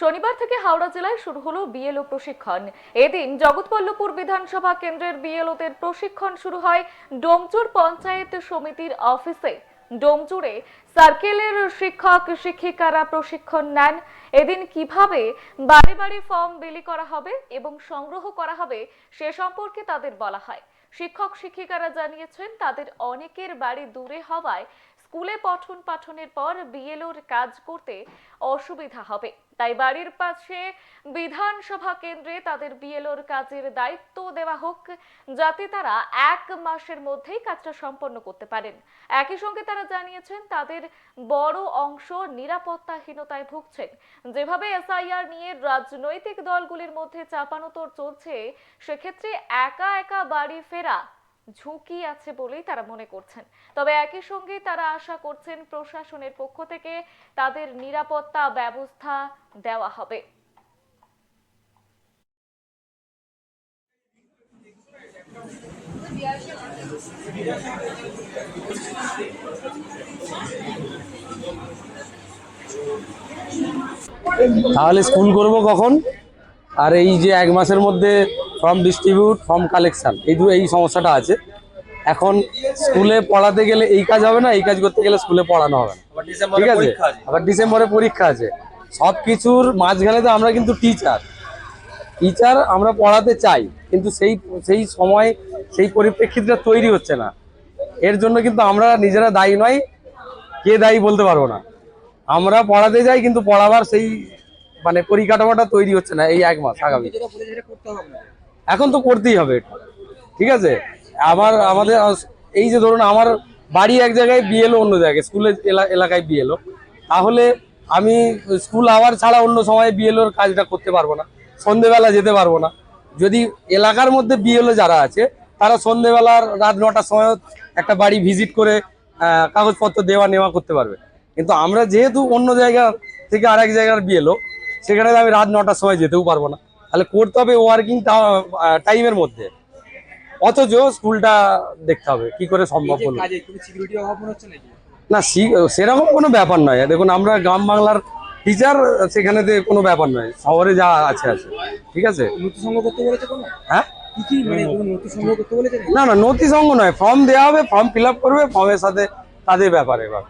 শনিবার থেকে হাওড়া জেলায় শুরু হলো বিএলও প্রশিক্ষণ। এদিন জগৎবল্লভপুর বিধানসভা কেন্দ্রের বিএলওদের প্রশিক্ষণ শুরু হয় ডোমচুর পঞ্চায়েত সমিতির অফিসে। ডোমচুরে সার্কেলের শিক্ষক, শিক্ষিকারা প্রশিক্ষণ নেন। এদিন কীভাবে বাড়ি বাড়ি ফর্ম বিলি করা হবে এবং সংগ্রহ করা হবে সে সম্পর্কে তাদের বলা হয়। শিক্ষক, শিক্ষিকারা জানিয়েছেন, তাদের অনেকের বাড়ি দূরে হওয়ায় স্কুলে পঠন পাঠনের পর বিএলওর কাজ করতে অসুবিধা হবে। তাই বাড়ির পাশে বিধানসভা কেন্দ্রে তাদের বিএলওর কাজের দায়িত্ব দেওয়া হোক, যাতে তারা এক মাসের মধ্যেই কাজটা সম্পন্ন করতে পারেন। একই সঙ্গে তারা জানিয়েছেন, তাদের বড় অংশ নিরাপত্তাহীনতায় ভুগছেন। যেভাবে এসআইআর নিয়ে রাজনৈতিক দলগুলির মধ্যে চাপানোতর চলছে, সেক্ষেত্রে একা একা বাড়ি ফেরা ঝুঁকি আছে বলেই তারা মনে করছেন। তবে একই সঙ্গে তারা আশা করছেন প্রশাসনের পক্ষ থেকে তাদের নিরাপত্তা ব্যবস্থা দেওয়া হবে। তাহলে স্কুল করব কখন? আর এই যে এক মাসের মধ্যে ফর্ম ডিস্ট্রিবিউট ফর্ম কালেকশন এই দু এই সমস্যাটা আছে। এখন স্কুলে পড়াতে গেলে এই কাজ হবে না এই কাজ করতে গেলে স্কুলে পড়ানো হবে না। ঠিক আছে? আবার ডিসেম্বরে পরীক্ষা আছে। সব কিছুর মাঝখানে তো আমরা কিন্তু টিচার টিচার আমরা পড়াতে চাই কিন্তু সেই সেই সময় সেই পরিপ্রেক্ষিতটা তৈরি হচ্ছে না। এর জন্য কিন্তু আমরা নিজেরা দায়ী নয় কে দায়ী বলতে পারব না। আমরা পড়াতে যাই কিন্তু পড়াবার সেই মানে পরিকাঠামোটা তৈরি হচ্ছে না এই এক মাস আগামী। এখন তো করতেই হবে। ঠিক আছে? আমার আমাদের এই যে ধরুন আমার বাড়ি এক জায়গায় বিএলও অন্য জায়গায় স্কুলের এলা- এলাকায় বিএলও তাহলে আমি স্কুল আওয়ার ছাড়া অন্য সময় বিএলওর কাজটা করতে পারব না, সন্ধেবেলা যেতে পারব না। যদি এলাকার মধ্যে বিএলও যারা আছে, তারা সন্ধেবেলার রাত নটার সময় একটা বাড়ি ভিজিট করে কাগজপত্র দেওয়া নেওয়া করতে পারবে। কিন্তু আমরা যেহেতু অন্য জায়গা থেকে আরেক জায়গার বিএলও সেখানে আমি রাত নটার সময় যেতেও পারব না। তাহলে করতে হবে ওয়ার্কিং টাইমের মধ্যে। অথচ স্কুলটা দেখতে হবে কি করে সম্ভব হলো। না সেরকম কোনো ব্যাপার নয়। দেখুন আমরা গ্রাম বাংলার টিচার সেখানে কোনো ব্যাপার নয়। শহরে যা আছে আছে। ঠিক আছে? হ্যাঁ? মানে? না না নথি সঙ্গ নয়। ফর্ম দেওয়া হবে ফর্ম ফিল আপ করবে ফর্মের সাথে তাদের ব্যাপার এবার।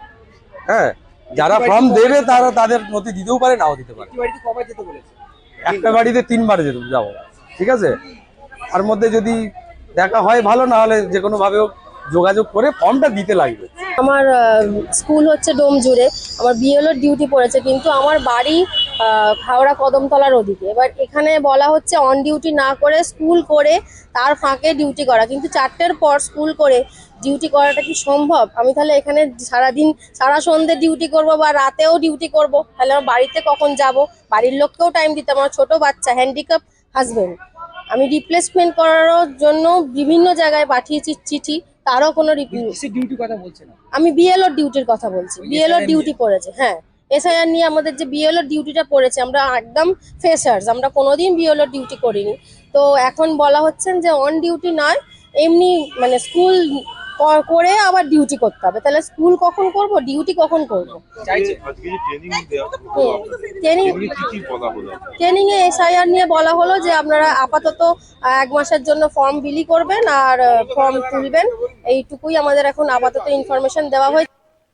হ্যাঁ? যারা ফর্ম দেবে তারা তাদের নথি দিতেও পারে নাও দিতে পারে। একটি বাড়িতে তিনবার যেতে, যাব। ঠিক আছে? তার মধ্যে যদি দেখা হয় ভালো না হলে যে কোনো ভাবে যোগাযোগ করে ফর্মটা দিতে লাগবে। আমার স্কুল হচ্ছে ডোম জুড়ে আমার বিএলওর ডিউটি পড়েছে, কিন্তু আমার বাড়ি হাওড়া কদমতলার ওদিকে। এবার এখানে বলা হচ্ছে অন ডিউটি না করে স্কুল করে তার ফাঁকে ডিউটি করা। কিন্তু চারটের পর স্কুল করে ডিউটি করাটা কি সম্ভব? আমি তাহলে এখানে সারাদিন সারা সন্ধে ডিউটি করব বা রাতেও ডিউটি করব? তাহলে আমার বাড়িতে কখন যাব? বাড়ির লোককেও টাইম দিতে আমার ছোট বাচ্চা হ্যান্ডিক্যাপ হাজবেন্ড আমি রিপ্লেসমেন্ট করার জন্য বিভিন্ন জায়গায় পাঠিয়েছি চিঠি। তারও কোনো ডিউটি কথা বলছে না? আমি বিএলওর ডিউটির কথা বলছি। বিএলওর ডিউটি পড়েছে হ্যাঁ। এসআইআর নিয়ে আমাদের যে বিএলওর ডিউটিটা পড়েছে আমরা একদম ফ্রেশার্স আমরা কোনোদিন বিএলওর ডিউটি করিনি। তো এখন বলা হচ্ছে যে অন ডিউটি নয় এমনি মানে স্কুল করে আবার ডিউটি করতে হবে। তাহলে স্কুল কখন করব? ডিউটি কখন করব? ট্রেনিং ট্রেনিং এ এসআইআর নিয়ে বলা হলো যে আপনারা আপাতত এক মাসের জন্য ফর্ম বিলি করবেন আর ফর্ম তুলবেন। এইটুকুই আমাদের এখন আপাতত ইনফরমেশন দেওয়া হয়েছে।